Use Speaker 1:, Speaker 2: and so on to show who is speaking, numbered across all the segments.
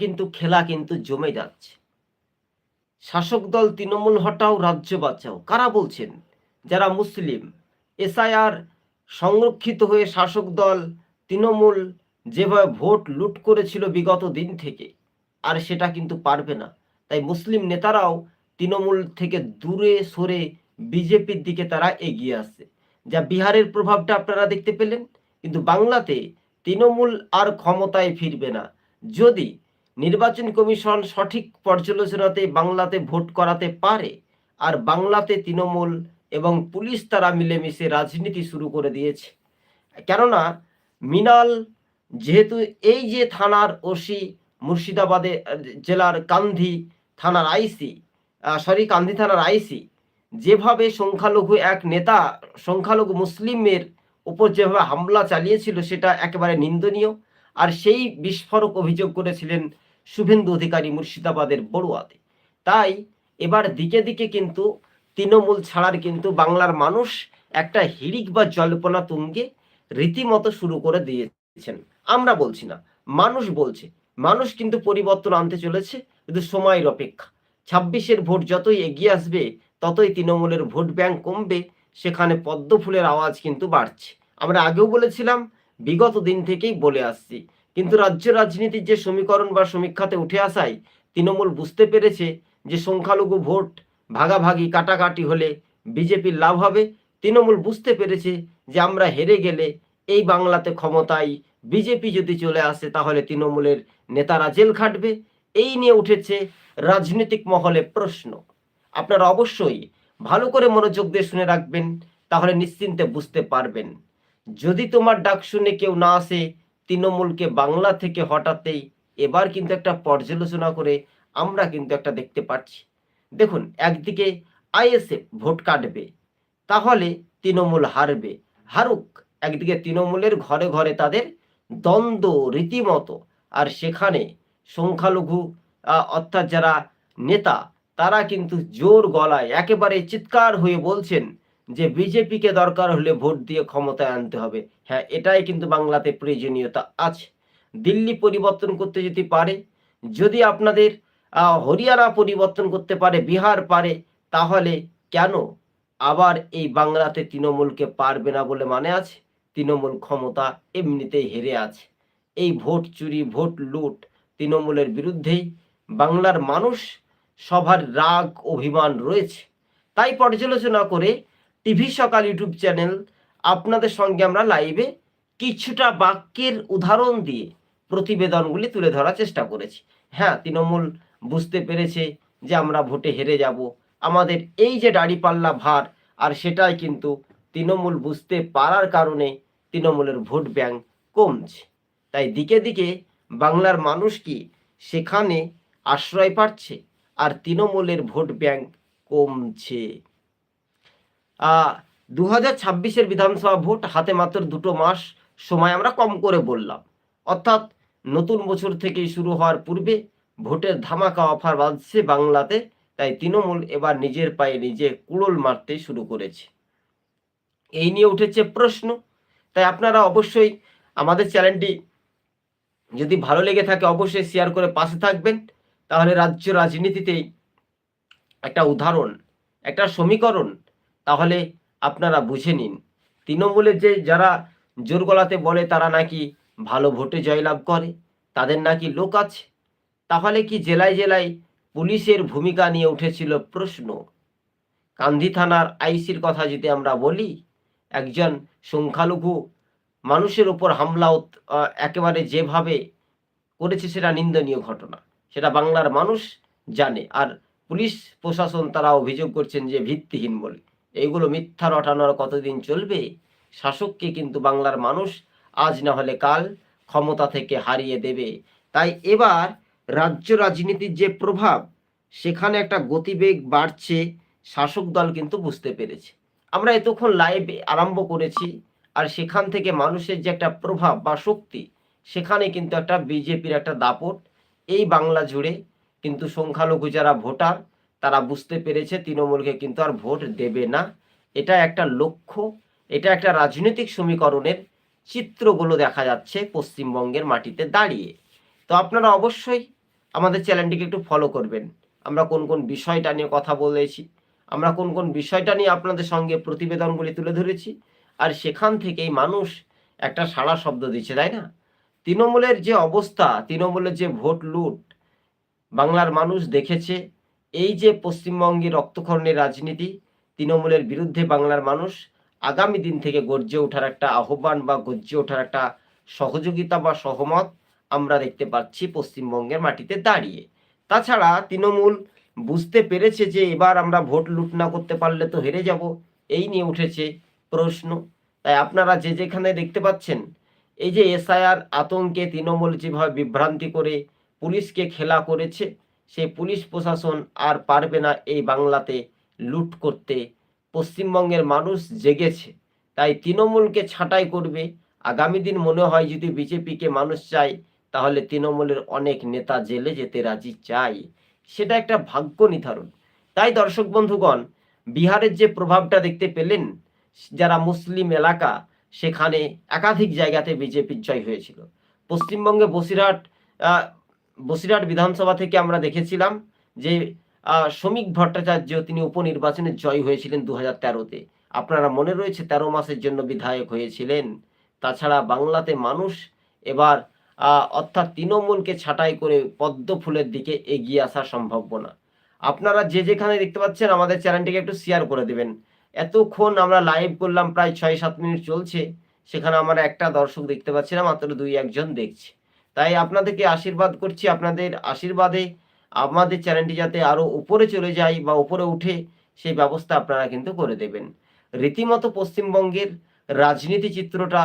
Speaker 1: কিন্তু খেলা কিন্তু জমে যাচ্ছে। শাসক দল তৃণমূল হটাও, রাজ্য বাঁচাও। কারা বলছেন? যারা মুসলিম। এসআইআর সংরক্ষিত হয়ে শাসক দল তৃণমূল যেভাবে ভোট লুট করেছিল বিগত দিন থেকে, আর সেটা কিন্তু পারবে না। তাই মুসলিম নেতারাও তৃণমূল থেকে দূরে সরে বিজেপির দিকে তারা এগিয়ে আসছে। যা বিহারের প্রভাবটা আপনারা দেখতে পেলেন। কিন্তু বাংলাতে তৃণমূল আর ক্ষমতায় ফিরবে না। যদি নির্বাচন কমিশন সঠিক পর্যালোচনাতে বাংলাতে ভোট করাতে পারে আর বাংলাতে তৃণমূল এবং পুলিশ তারা মিলেমিশে রাজনীতি শুরু করে দিয়েছে। কেননা মিনাল যেহেতু এই যে থানার ওসি মুর্শিদাবাদে জেলার কান্ধি থানার আইসি সরি কান্ধি থানার আইসি, যেভাবে সংখ্যালঘু এক নেতা, সংখ্যালঘু মুসলিমের উপর যেভাবে হামলা চালিয়েছিল সেটা একেবারে নিন্দনীয়। আর সেই বিস্ফোরক অভিযোগ করেছিলেন শুভেন্দু অধিকারী মুর্শিদাবাদের বড়ুয়াতে। তাই এবার দিকে দিকে কিন্তু তৃণমূল ছাড়ার কিন্তু বাংলার মানুষ একটা হিড়িক বা জল্পনা তুঙ্গে রীতিমতো শুরু করে দিয়েছেন। আমরা বলছি না, মানুষ বলছে। মানুষ কিন্তু পরিবর্তন আনতে চলেছে, কিন্তু সময়ের অপেক্ষা। ছাব্বিশের ভোট যতই এগিয়ে আসবে, ততই তৃণমূলের ভোট ব্যাংক কমবে, সেখানে পদ্ম ফুলের আওয়াজ কিন্তু বাড়ছে। আমরা আগেও বলেছিলাম, বিগত দিন থেকেই বলে আসছি কিন্তু রাজ্য রাজনীতির যে সমীকরণ বা সমীক্ষাতে উঠে আসায় তৃণমূল বুঝতে পেরেছে যে সংখ্যালঘু ভোট ভাগাভাগি, কাটাকাটি হলে বিজেপির লাভ হবে। তৃণমূল বুঝতে পেরেছে যে আমরা হেরে গেলে এই বাংলাতে ক্ষমতায় বিজেপি যদি চলে আসে, তাহলে তৃণমূলের নেতারা জেল খাটবে। এই নিয়ে উঠেছে রাজনৈতিক মহলে প্রশ্ন। আপনারা অবশ্যই ভালো করে মনোযোগ দিয়ে শুনে রাখবেন, তাহলে নিশ্চিন্তে বুঝতে পারবেন। যদি তোমার ডাক শুনে কেউ না আসে তৃণমূলকে বাংলা থেকে হঠাতেই এবার কিন্তু একটা পর্যালোচনা করে আমরা কিন্তু একটা দেখতে পাচ্ছি। দেখুন, একদিকে আইএসএফ ভোট কাটবে, তাহলে তৃণমূল হারবে। হারুক, একদিকে তৃণমূলের ঘরে ঘরে তাদের দ্বন্দ্ব রীতিমতো, আর সেখানে সংখ্যালঘু অর্থাৎ যারা নেতা, তারা কিন্তু জোর গলায় একেবারে চিৎকার হয়ে বলছেন যে বিজেপিকে দরকার হলে ভোট দিয়ে ক্ষমতায় আনতে হবে। হ্যাঁ এটাই কিন্তু বাংলাতে প্রয়োজনীয়তা আছে। দিল্লি পরিবর্তন করতে যদি পারে, যদি আপনাদের হরিয়ানা পরিবর্তন করতে পারে, বিহার পারে, তাহলে কেন আবার এই বাংলাতে তৃণমূলকে পারবে না বলে মানে আছে? তৃণমূল ক্ষমতা এমনিতেই হেরে আছে। এই ভোট চুরি, ভোট লুট তৃণমূলের বিরুদ্ধেই বাংলার মানুষ সবার রাগ, অভিমান রয়েছে। তাই পর্যালোচনা করে টিভি সকাল ইউটিউব চ্যানেল আপনাদের সঙ্গে আমরা লাইভে কিছুটা বাক্যের উদাহরণ দিয়ে প্রতিবেদনগুলি তুলে ধরার চেষ্টা করেছি। হ্যাঁ তৃণমূল বুঝতে পেরেছে যে আমরা ভোটে হেরে যাব। আমাদের এই যে দাড়িপাল্লা ভার, আর সেটাই কিন্তু তৃণমূল বুঝতে পারার কারণে তৃণমূলের ভোট ব্যাংক কমছে। তাই দিকে দিকে বাংলার মানুষ কি সেখানে আশ্রয় পাচ্ছে, আর তৃণমূলের ভোট ব্যাংক কমছে? দু হাজার ছাব্বিশের বিধানসভা ভোট হাতে মাত্র দুটো মাস সময় আমরা কম করে বললাম। অর্থাৎ নতুন বছর থেকেই শুরু হওয়ার পূর্বে ভোটের ধামাকা অফার বাজছে বাংলাতে, তাই তৃণমূল এবার নিজের পায়ে নিজে কুড়োল মারতে শুরু করেছে। এই নিয়ে উঠেছে প্রশ্ন। তাই আপনারা অবশ্যই আমাদের চ্যানেলটি যদি ভালো লেগে থাকে অবশ্যই শেয়ার করে পাশে থাকবেন। তাহলে রাজ্য রাজনীতিতেই একটা উদাহরণ, একটা সমীকরণ তাহলে আপনারা বুঝে নিন। তৃণমূলের যে যারা জোর গলাতে বলে তারা নাকি ভালো ভোটে জয়লাভ করে, তাদের নাকি লোক আছে। তাহলে কি জেলায় জেলায় পুলিশের ভূমিকা নিয়ে উঠেছিল প্রশ্ন? কান্ধি থানার আইসির কথা যদি আমরা বলি, একজন সংখ্যালঘু মানুষের ওপর হামলা একেবারে যেভাবে করেছে সেটা নিন্দনীয় ঘটনা। সেটা বাংলার মানুষ জানে। আর পুলিশ প্রশাসন তারা অভিযোগ করছেন যে ভিত্তিহীন বলে। এইগুলো মিথ্যা রটানোর কতদিন চলবে? শাসককে কিন্তু বাংলার মানুষ আজ না হলে কাল ক্ষমতা থেকে হারিয়ে দেবে। তাই এবার রাজ্য রাজনীতির যে প্রভাব, সেখানে একটা গতিবেগ বাড়ছে, শাসক দল কিন্তু বুঝতে পেরেছে। আমরা এতক্ষণ লাইভ আরম্ভ করেছি, আর সেখান থেকে মানুষের যে একটা প্রভাব বা শক্তি, সেখানে কিন্তু একটা বিজেপির একটা দাপট। এই বাংলা জুড়ে কিন্তু সংখ্যালঘু যারা ভোটার তারা বুঝতে পেরেছে তৃণমূলকে কিন্তু আর ভোট দেবে না। এটা একটা লক্ষ্য, এটা একটা রাজনৈতিক সমীকরণের চিত্রগুলো দেখা যাচ্ছে পশ্চিমবঙ্গের মাটিতে দাঁড়িয়ে। তো আপনারা অবশ্যই আমাদের চ্যানেলটিকে একটু ফলো করবেন। আমরা কোন কোন বিষয়টা নিয়ে কথা বলেছি, আমরা কোন কোন বিষয়টা নিয়ে আপনাদের সঙ্গে প্রতিবেদনগুলি তুলে ধরেছি, আর সেখান থেকেই মানুষ একটা সাড়া শব্দ দিচ্ছে, তাই না? তৃণমূলের যে অবস্থা, তৃণমূলের যে ভোট লুট, বাংলার মানুষ দেখেছে এই যে পশ্চিমবঙ্গে রক্তক্ষরণের রাজনীতি, তৃণমূলের বিরুদ্ধে বাংলার মানুষ আগামী দিন থেকে গর্জে ওঠার একটা আহ্বান বা গর্জে ওঠার একটা সহযোগিতা বা সহমত আমরা দেখতে পাচ্ছি পশ্চিমবঙ্গের মাটিতে দাঁড়িয়ে। তাছাড়া তৃণমূল বুঝতে পেরেছে যে এবার আমরা ভোট লুট না করতে পারলে তো হেরে যাব, এই নিয়ে উঠেছে প্রশ্ন। তাই আপনারা যে যেখানে দেখতে পাচ্ছেন, এই যে এসআইআর আতঙ্কে তৃণমূল যেভাবে বিভ্রান্তি করে পুলিশকে খেলা করেছে সেই পুলিশ প্রশাসন আর পারবে না এই বাংলাতে লুট করতে। পশ্চিমবঙ্গের মানুষ জেগেছে, তাই তৃণমূলকে ছাঁটাই করবে। আগামী দিন মনে হয় যদি বিজেপিকে মানুষ চায়, তাহলে তৃণমূলের অনেক নেতা জেলে যেতে রাজি চাই। সেটা একটা ভাগ্য নির্ধারণ। তাই দর্শক বন্ধুগণ, বিহারের যে প্রভাবটা দেখতে পেলেন, যারা মুসলিম এলাকা, সেখানে একাধিক জায়গাতে বিজেপির জয় হয়েছিল। পশ্চিমবঙ্গে বসিরহাট বসিরহাট বিধানসভা থেকে আমরা দেখেছিলাম যে শ্রমিক ভট্টাচার্য তিনি উপনির্বাচনে জয় হয়েছিলেন দু হাজার তেরোতে। আপনারা মনে রয়েছে তেরো মাসের জন্য বিধায়ক হয়েছিলেন। তাছাড়া বাংলাতে মানুষ এবার অর্থাৎ তৃণমূলকে ছাঁটাই করে পদ্ম ফুলের দিকে এগিয়ে আসা সম্ভাব্য না। আপনারা যে যেখানে দেখতে পাচ্ছেন আমাদের চ্যানেলটিকে একটু শেয়ার করে দেবেন। এতক্ষণ আমরা লাইভ করলাম প্রায় ছয় সাত মিনিট চলছে। সেখানে আমরা একটা দর্শক দেখতে পাচ্ছি না মাত্র দুই একজন দেখছে। তাই আপনাদেরকে আশীর্বাদ করছি। আপনাদের আশীর্বাদে আমাদের চ্যানেলটি যাতে আরও উপরে চলে যায় বা উপরে উঠে, সেই ব্যবস্থা আপনারা কিন্তু করে দেবেন। রীতিমতো পশ্চিমবঙ্গের রাজনীতি চিত্রটা,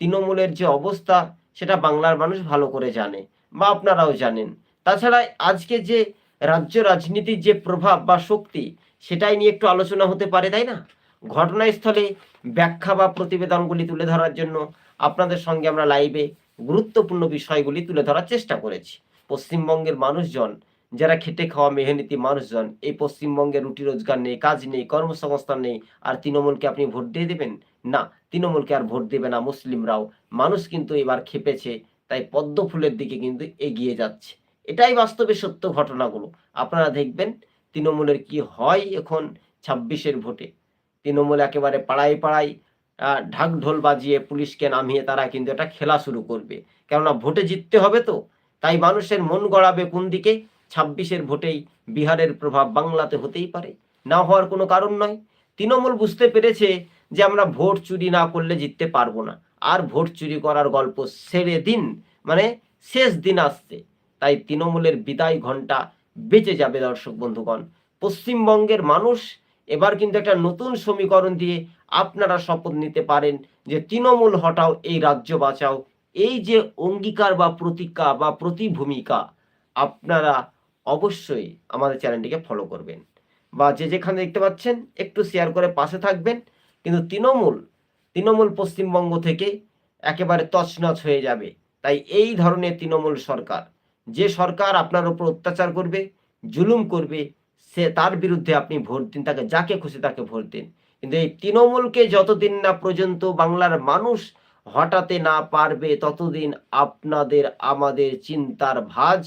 Speaker 1: তৃণমূলের যে অবস্থা, সেটা বাংলার মানুষ ভালো করে জানে বা আপনারাও জানেন। তাছাড়া আজকে যে রাজ্য রাজনীতির যে প্রভাব বা শক্তি, সেটাই নিয়ে একটু আলোচনা হতে পারে, তাই না? ঘটনাস্থলে ব্যাখ্যা বা প্রতিবেদনগুলি তুলে ধরার জন্য আপনাদের সঙ্গে আমরা লাইভে গুরুত্বপূর্ণ বিষয়গুলি তুলে ধরার চেষ্টা করেছি। পশ্চিমবঙ্গের মানুষজন, যারা খেটে খাওয়া মেহনতি মানুষজন, এই পশ্চিমবঙ্গে রুটি রোজগার নেই, কাজ নেই, কর্মসংস্থান নেই, আর তৃণমূলকে আপনি ভোট দিয়ে দেবেন? না, তৃণমূলকে আর ভোট দেবে না মুসলিমরাও। মানুষ কিন্তু এবার খেপেছে, তাই পদ্ম ফুলের দিকে কিন্তু এগিয়ে যাচ্ছে। এটাই বাস্তবে সত্য ঘটনাগুলো। আপনারা দেখবেন তৃণমূলের কি হয় এখন ছাব্বিশের ভোটে। তৃণমূল একেবারে পাড়ায় পাড়ায় ঢাক ঢোল বাজিয়ে পুলিশকে নামিয়ে তারা কিন্তু এটা খেলা শুরু করবে। কেননা ভোটে জিততে হবে তো, তাই মানুষের মন গড়াবে কোন দিকে? ছাব্বিশের ভোটেই বিহারের প্রভাব বাংলাতে হতেই পারে। না হওয়ার কোনো কারণ নয়। তৃণমূল বুঝতে পেরেছে যে আমরা ভোট চুরি না করলে জিততে পারব না। আর ভোট চুরি করার গল্প সেরে দিন মানে শেষ দিন আসছে। তাই তৃণমূলের বিদায় ঘণ্টা বেঁচে যাবে দর্শক বন্ধুগণ। পশ্চিমবঙ্গের মানুষ এবার কিন্তু একটা নতুন সমীকরণ দিয়ে আপনারা শপথ নিতে পারেন যে তৃণমূল হটাও, এই রাজ্য বাঁচাও। এই যে অঙ্গীকার বা প্রতিজ্ঞা বা প্রতিভূমিকা, আপনারা অবশ্যই আমাদের চ্যানেলটিকে ফলো করবেন। বা যে যেখানে দেখতে পাচ্ছেন, একটু শেয়ার করে পাশে থাকবেন। কিন্তু তৃণমূল তৃণমূল পশ্চিমবঙ্গ থেকে একেবারে তছনছ হয়ে যাবে। তাই এই ধরনের তৃণমূল সরকার, যে সরকার আপনার উপর অত্যাচার করবে, জুলুম করবে, সে তার বিরুদ্ধে আপনি ভোট দিন, তাকে যাকে খুশি তাকে ভোট দিন। কিন্তু এই তৃণমূলকে যতদিন না পর্যন্ত বাংলার মানুষ হটাতে না পারবে, ততদিন আপনাদের আমাদের চিন্তার ভাজ।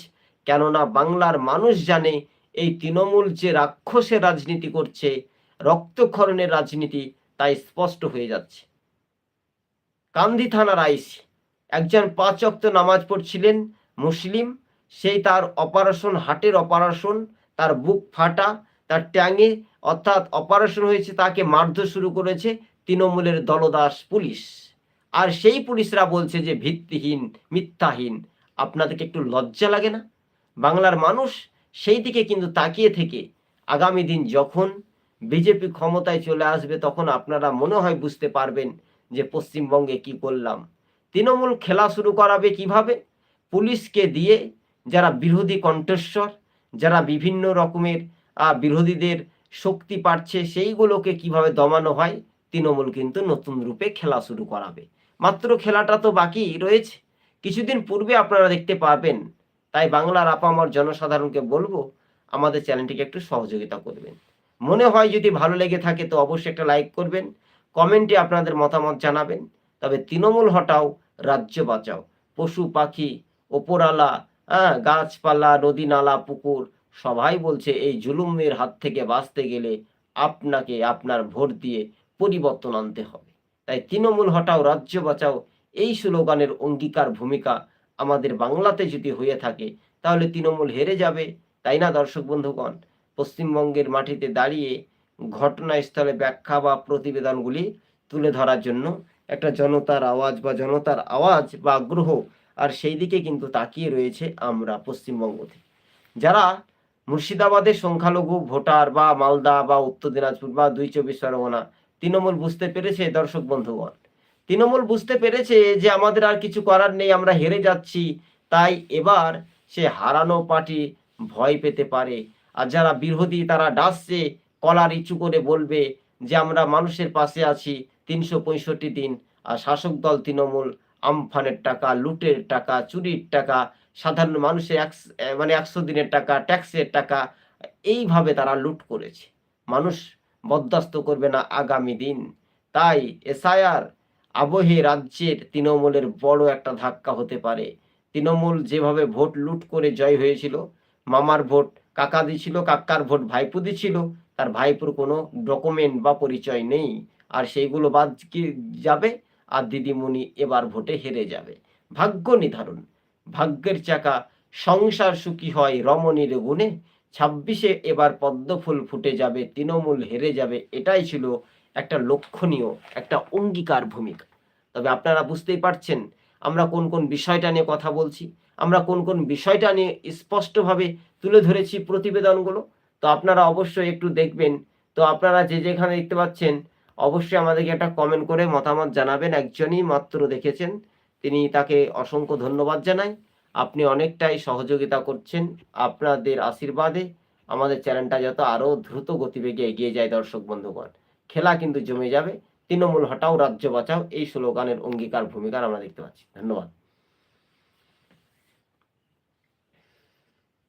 Speaker 1: কেননা বাংলার মানুষ জানে এই তৃণমূল যে রাক্ষসের রাজনীতি করছে, রক্তক্ষরণের রাজনীতি তাই স্পষ্ট হয়ে যাচ্ছে। কান্দি থানার আইসি, একজন পাঁচ অক্ত নামাজ পড়ছিলেন মুসলিম, সেই তার অপারেশন হাটের অপারেশন তার বুক ফাটা তার ট্যাঙে অর্থাৎ অপারেশন হয়েছে, তাকে মারধর শুরু করেছে তৃণমূলের দলদাস পুলিশ। আর সেই পুলিশরা বলছে যে ভিত্তিহীন, মিথ্যাহীন। আপনাদেরকে একটু লজ্জা লাগে না? বাংলার মানুষ সেই দিকে কিন্তু তাকিয়ে থেকে আগামী দিন যখন বিজেপি ক্ষমতায় চলে আসবে, তখন আপনারা মনে হয় বুঝতে পারবেন যে পশ্চিমবঙ্গে কি করলাম। তৃণমূল খেলা শুরু করাবে কীভাবে? পুলিশকে দিয়ে যারা বিরোধী কণ্ঠস্বর, যারা বিভিন্ন রকমের বিরোধীদের শক্তি পাচ্ছে সেইগুলোকে কীভাবে দমানো হয়, তৃণমূল কিন্তু নতুন রূপে খেলা শুরু করাবে। মাত্র খেলাটা তো বাকি রয়েছে। কিছুদিন পূর্বে আপনারা দেখতে পাবেন, তাই বাংলার আপামর জনসাধারণকে বলব, আমাদের চ্যানেলটিকে একটু সহযোগিতা করবেন। মনে হয় যদি ভালো লেগে থাকে তো অবশ্যই একটা লাইক করবেন, কমেন্টে আপনাদের মতামত জানাবেন, তবে তৃণমূল হটাও, রাজ্য বাঁচাও। পশু পাখি ওপরালা হ্যাঁ গাছপালা, নদী, নালা, পুকুর সবাই বলছে, এই জুলুমের হাত থেকে বাঁচতে গেলে আপনাকে আপনার ভোট দিয়ে পরিবর্তন আনতে হবে। তাই তৃণমূল হটাও, রাজ্য বাঁচাও, এই স্লোগানের অঙ্গীকার ভূমিকা আমাদের বাংলাতে যদি হয়ে থাকে, তাহলে তৃণমূল হেরে যাবে, তাই না দর্শক বন্ধুগণ? পশ্চিমবঙ্গের মাটিতে দাঁড়িয়ে ঘটনাস্থলে ব্যাখ্যা বা প্রতিবেদনগুলি তুলে ধরার জন্য একটা জনতার আওয়াজ বা জনতার আওয়াজ বা আগ্রহ, আর সেই দিকে কিন্তু তাকিয়ে রয়েছে আমরা পশ্চিমবঙ্গ থেকে। যারা মুর্শিদাবাদের সংখ্যালঘু ভোটার বা মালদা বা উত্তর দিনাজপুর বা দুই চব্বিশ পরগনা তৃণমূল বুঝতে পেরেছে দর্শক বন্ধুগণ। তৃণমূল বুঝতে পেরেছে যে আমাদের আর কিছু করার নেই, আমরা হেরে যাচ্ছি, তাই এবার সে হারানো পার্টি ভয় পেতে পারে। আর যারা বিরোধী, তারা ডাসছে কলার ইচু করে বলবে যে আমরা মানুষের পাশে আছি, তিনশো পঁয়ষট্টি দিন, আর শাসক দল তৃণমূল আমফানের টাকা, লুটের টাকা, চুরির টাকা সাধারণ মানুষের মানে একশো দিনের টাকা, ট্যাক্সের টাকা, এইভাবে তারা লুট করেছে। মানুষ বরদাস্ত করবে না আগামী দিন। তাই এসআইআর আবহে রাজ্যের তৃণমূলের বড় একটা ধাক্কা হতে পারে। তৃণমূল যেভাবে ভোট লুট করে জয় হয়েছিল, মামার ভোট কাকা দিছিল কাকার ভোট ভাইপু দিছিল তার ভাইপুর কোনো ডকুমেন্ট বা পরিচয় নেই। আর সেইগুলো বাদ যাবে? আর দিদিমণি এবার ভোটে হেরে যাবে। ভাগ্য নির্ধারণ। ভাগ্যের চাকা, সংসার সুখী হয় রমণীর গুণে। ছাব্বিশে এবার পদ্মফুল ফুটে যাবে, তৃণমূল হেরে যাবে, এটাই ছিল একটা লক্ষণীয়, একটা অঙ্গীকার ভূমিকা। তবে আপনারা বুঝতেই পারছেন, আমরা কোন কোন বিষয়টা নিয়ে কথা বলছি, আমরা কোন কোন বিষয়টা নিয়ে স্পষ্টভাবে তুলে ধরেছি প্রতিবেদনগুলো, তো আপনারা অবশ্যই একটু দেখবেন। তো আপনারা যে যেখানে দেখতে পাচ্ছেন, অবশ্যই আমাদেরকে একটা কমেন্ট করে মতামত জানাবেন, একজনই মাত্র দেখেছেন। তিনি তাকে অসংখ্য ধন্যবাদ জানাই। আপনি অনেকটাই সহযোগিতা করছেন আপনাদের আশীর্বাদে। আমাদের চ্যানেলটা যত আরও দ্রুত গতিবেগে এগিয়ে যায় দর্শক বন্ধুগণ। খেলা কিন্তু জমে যাবে। তৃণমূল হটাও রাজ্য বাঁচাও। এই স্লোগানের অঙ্গীকার ভূমিকা আমরা দেখতে পাচ্ছি। ধন্যবাদ।